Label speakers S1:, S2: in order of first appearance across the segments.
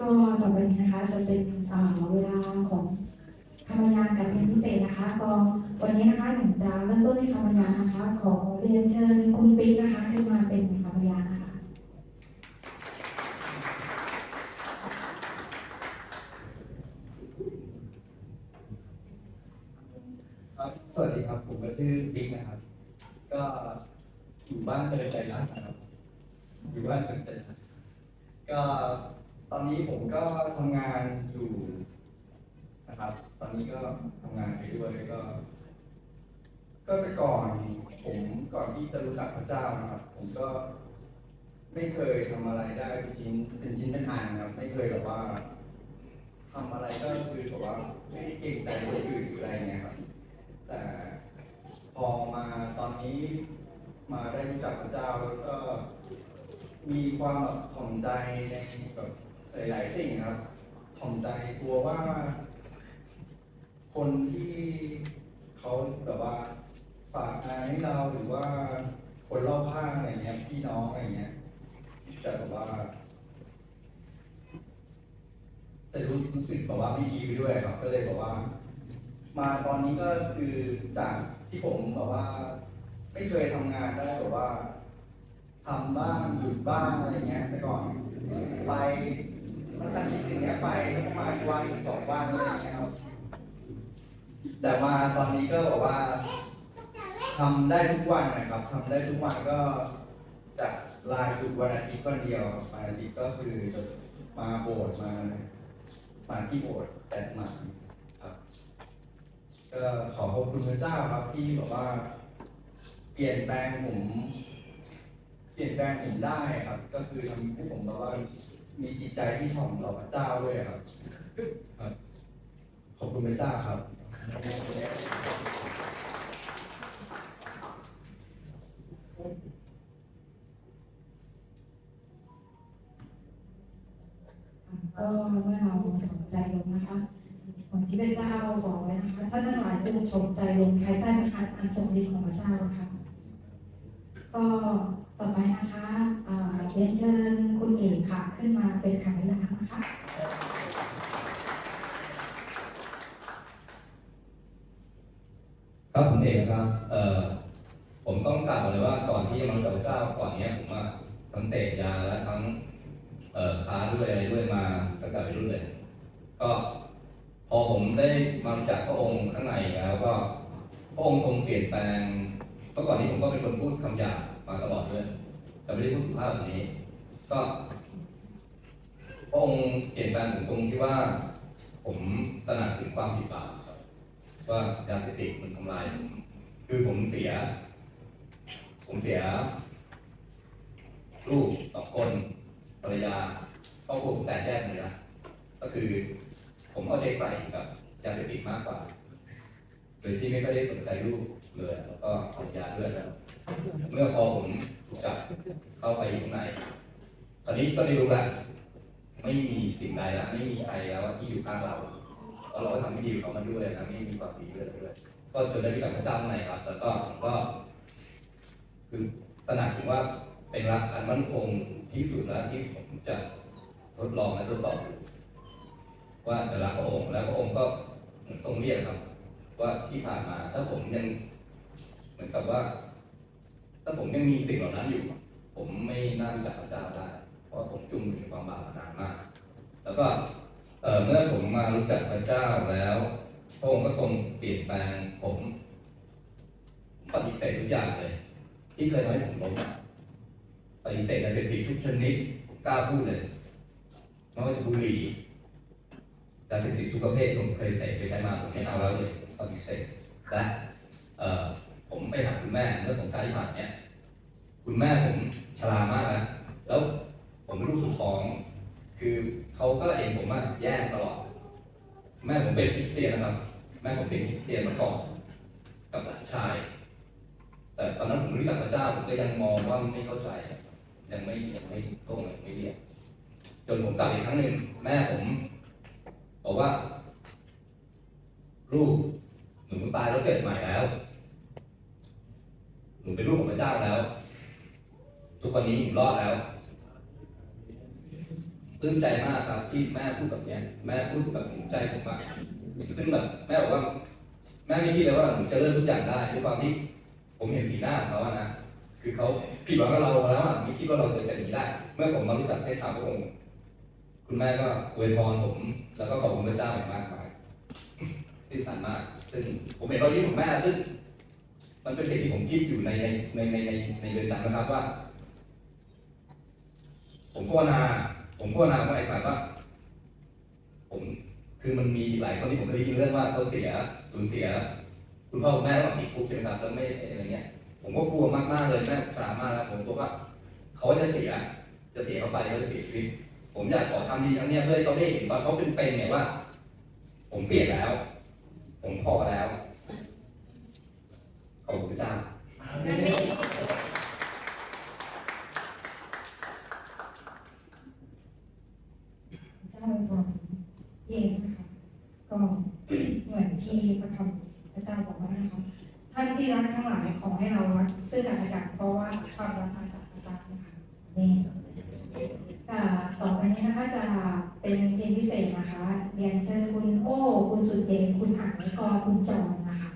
S1: ก็ต่อไปนี้นะคะจะเป็นเวลาของคำบรรยายกับเพลงพิเศษนะคะก็วันนี้นะคะหนูจะเริ่มต้นที่คำบรรยายนะคะ ขอเรียนเชิญคุณปิ๊กนะคะขึ้นมาเป็นคำบรรยายนะคะ
S2: ครับสวัสดีครับ ผมก็ชื่อบิ๊กนะครับ ก็อยู่บ้านเดินใจรักนะครับ อยู่บ้านเดินใจรักก็ ตอนนี้ผมก็ทำงานอยู่นะครับ ตอนนี้ก็ทำงานไปด้วยก็ ก็แต่ก่อนผมก่อนที่จะรู้จักพระเจ้านะครับ ผมก็ไม่เคยทำอะไรได้เป็นชิ้นเป็นชิ้นเป็นอันครับ ไม่เคยแบบว่าทำอะไรก็คือแบบว่าไม่ได้เก่งใจคนอื่นหรืออะไรเงี้ยครับ แต่พอมาตอนนี้มาได้รู้จักพระเจ้าแล้วก็มีความแบบถ่อมใจในแบบ หลายๆสิ่งครับถ่อมใจกลัวว่า คนที่เขาแบบว่าฝากงานให้เราหรือว่าคนรอบข้างอะไรเงี้ย พี่น้องอะไรเงี้ยจะแบบว่าจะรู้รู้สึกแบบว่าไม่ดีไปด้วยครับ ก็เลยแบบว่า มาตอนนี้ก็คือจากที่ผมแบบว่า ไม่เคยทำงานได้แบบว่า ทำบ้างหยุดบ้างอะไรเงี้ยแต่ก่อน ไปสักอาทิตย์หนึ่งเนี้ยไปประมาณวันสองวันอะไรเงี้ยครับ แต่มาตอนนี้ก็แบบว่าทำได้ทุกวันนะครับทำได้ทุกวันก็จากลายหยุดวันอาทิตย์วันเดียววันอาทิตย์ก็คือจะมาโบสถ์มามาที่โบสถ์แต่สมาครับก็ขอขอบคุณพระเจ้าครับที่แบบว่า เปลี่ยนแปลงผม เปลี่ยนแปลงผมได้ครับ ก็คือทำให้ผมแบบว่ามีจิตใจที่ถ่อมต่อพระเจ้าด้วยครับครับ ขอบคุณพระเจ้าครับ
S1: ก็เมื่อเราถ่อมใจลงนะคะของที่พระเจ้าบอกไว้นะคะท่านทั้งหลายจงถ่อมใจลงภายใต้พระหัตถ์อันทรงฤทธิ์ของพระเจ้าค่ะก็ ไปนะคะอ่าเรียนเชิญคุณเอกค่ะ ขึ้นมาเป็นคำบรรยายนะคะ
S3: ครับผมเองนะครับเอ่อผมต้องกล่าวเลยว่าก่อนที่จะมารู้จักพระเจ้าก่อนเนี้ยผมว่าทั้งเสพยาและทั้งเอ่อค้าด้วยอะไรด้วยมาตั้งแต่วัยรุ่นเลย ก็พอผมได้มาจักพระองค์ข้างในแล้วก็พระองค์ทรงเปลี่ยนแปลงเมื่อก่อนนี้ผมก็เป็นคนพูดคำหยาบมาต ด้วยแต่ไม่ได้พูดสุภาพแบบนี้ ก็พระองค์เปลี่ยนแปลงผมตรงที่ว่า ผมตระหนักถึงความผิดบาปครับว่ายาเสพติดมันทำลายผมคือผมเสีย ผมเสีย ลูกสองคนภรรยาครอบครัวผมแตกแยกเลยนะก็คือ ผมเอาใจใส่กับยาเสพติดมากกว่าโดยที่ไม่ได้สนใจลูกเลยแล้วก็ภรรยาด้วยแล้วเมื่อพอผม จับเข้าไปอยู่ข้างในตอนนี้ก็ได้รู้ละไม่มีสิ่งใดละไม่มีใครแล้วที่อยู่ข้างเราแล้วเราก็ทำไม่ดีเขามาด้วยนะไม่มีความดีด้วยด้วยก็จนได้รู้จักพระเจ้าในครับ แล้วก็ผมก็ คือตระหนักถึงว่าเป็นรักอันมั่นคงที่สุดแล้วที่ผมจะทดลองและทดสอบว่าจะรักพระองค์แล้วพระองค์ก็ทรงเรียกครับ ว่าที่ผ่านมา ถ้าผมยังเหมือนกับว่า ถ้าผมยังมีสิ่งเหล่านั้นอยู่ ผมไม่น่ารู้จักพระเจ้าได้ เพราะผมจุ่มอยู่ในความบาปนานมาก แล้วก็เมื่อผมมารู้จักพระเจ้าแล้วพระองค์ก็ทรงเปลี่ยนแปลงผมปฏิเสธทุกอย่างเลย ที่เคยทำให้ผมล้มปฏิเสธยาเสพติดทุกชนิดผมกล้าพูดเลยไม่ว่าจะบุหรี่ยาเสพติดทุกประเภทที่ผมเคยเสพไปใช้มาผมไม่เอาแล้วเลยผมปฏิเสธและเอ่อผมไปหาคุณแม่เมื่อสงกรานต์ที่ผ่านเนี้ย คุณแม่ผมชรามากแล้วแล้วผมเป็นลูกสุดท้อง คือเขาก็เห็นผมว่าแย่ตลอด แม่ผมเป็นคริสเตียนนะครับ แม่ผมเป็นคริสเตียนมาก่อนกับหลานชาย แต่ตอนนั้นผมรู้จักพระเจ้าผมก็ยังมองว่าไม่เข้าใจ ยังไม่ยังไม่โตยังไม่เรียกจนผมกลับอีกครั้งหนึ่งแม่ผมบอกว่า ลูกหนูตายแล้วเกิดใหม่แล้วหนูเป็นลูกของพระเจ้าแล้ว ทุกวันนี้หนูรอดแล้วผปลื้มใจมากครับที่แม่พูดแบบเนี้ยแม่พูดแบบถึงใจผมอะซึ่งแบบแม่บอกว่า แม่ไม่คิดเลยว่าผมจะเลิกทุกอย่างได้ด้วยความที่ผมเห็นสีหน้าของเขาอะนะคือเขาผิดหวังกับเราแล้วอะไม่คิดว่าเราจะเป็นอย่างนี้ได้ เมื่อผมมารู้จักเทศสามพระองค์ คุณแม่ก็อวยพรผม แล้วก็ขอบคุณพระเจ้าอย่างมากมายที่สันมาก ซึ่งผมเห็นรอยยิ้มของแม่ซึ่งมันเป็นสิ่งที่ผมคิดอยู่ในในในในในในเรือนจำนะครับว่า ผมภาวนาผมภาวนาว่าไอ้สันว่าผมคือมันมีหลายคนที่ผมเคยได้ยินเรื่องว่าเขาเสียสูญเสีย คุณพ่อคุณแม่ระหว่างติดคุกใช่ไหมครับแล้วไม่อะไรเงี้ย ผมก็กลัวมากๆเลยแม่สามากแล้วผมกลัวว่าเขาจะเสีย จะเสียเขาไปเขาจะเสียชีวิต ผมอยากขอทำดีครั้งเนี้ยเพื่อให้เขาได้เห็นตอนเขาเป็นเป็นเนี่ยว่า ผมเปลี่ยนแล้ว ผมพอแล้วขอบคุณพระเจ้า
S1: เจ้าเป็นคนเองนะคะก็เหมือนที่พระคำพระเจ้าบอกว่านะคะท่านที่รักทั้งหลายขอให้เรารักซึ่งกันและกันเพราะว่าความรักมาจากพระเจ้านะคะนี่อ่าต่อไป นี้นะคะจะเป็นเพลงพิเศษนะคะ เรียนเชิญคุณโอ้ คุณสุเจนคุณอั๋นแล้วก็คุณจอนนะคะ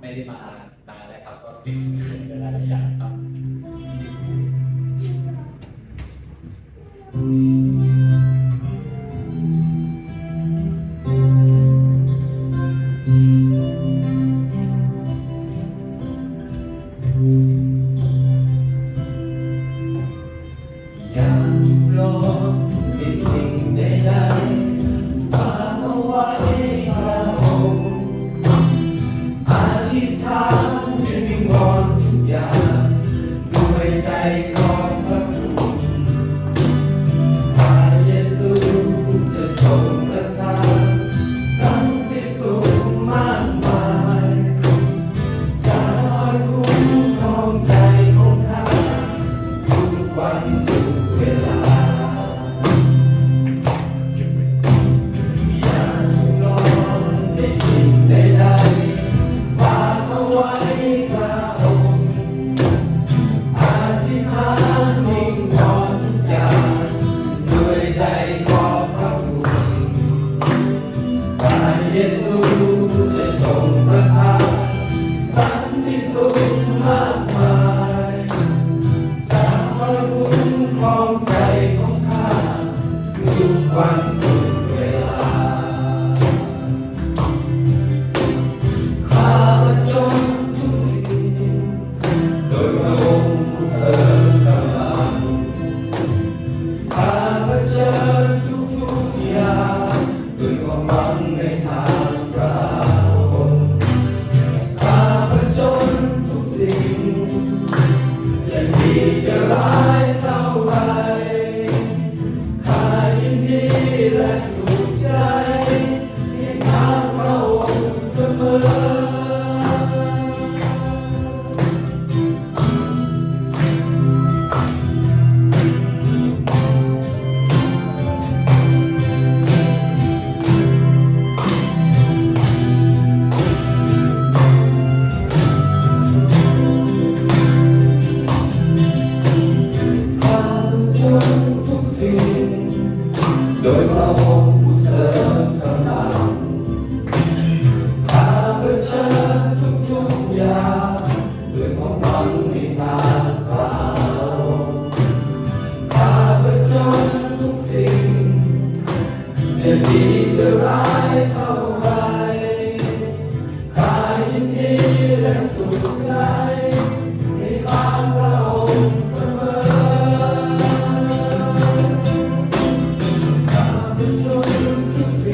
S4: ไม่ได้มานานแล้วครับก็ teacher I จะ
S5: ดีจะร้ายเท่าไร
S4: กายยินดีและสุขใจในความเราเสมอข้าพเจ้าทุกสิ่ง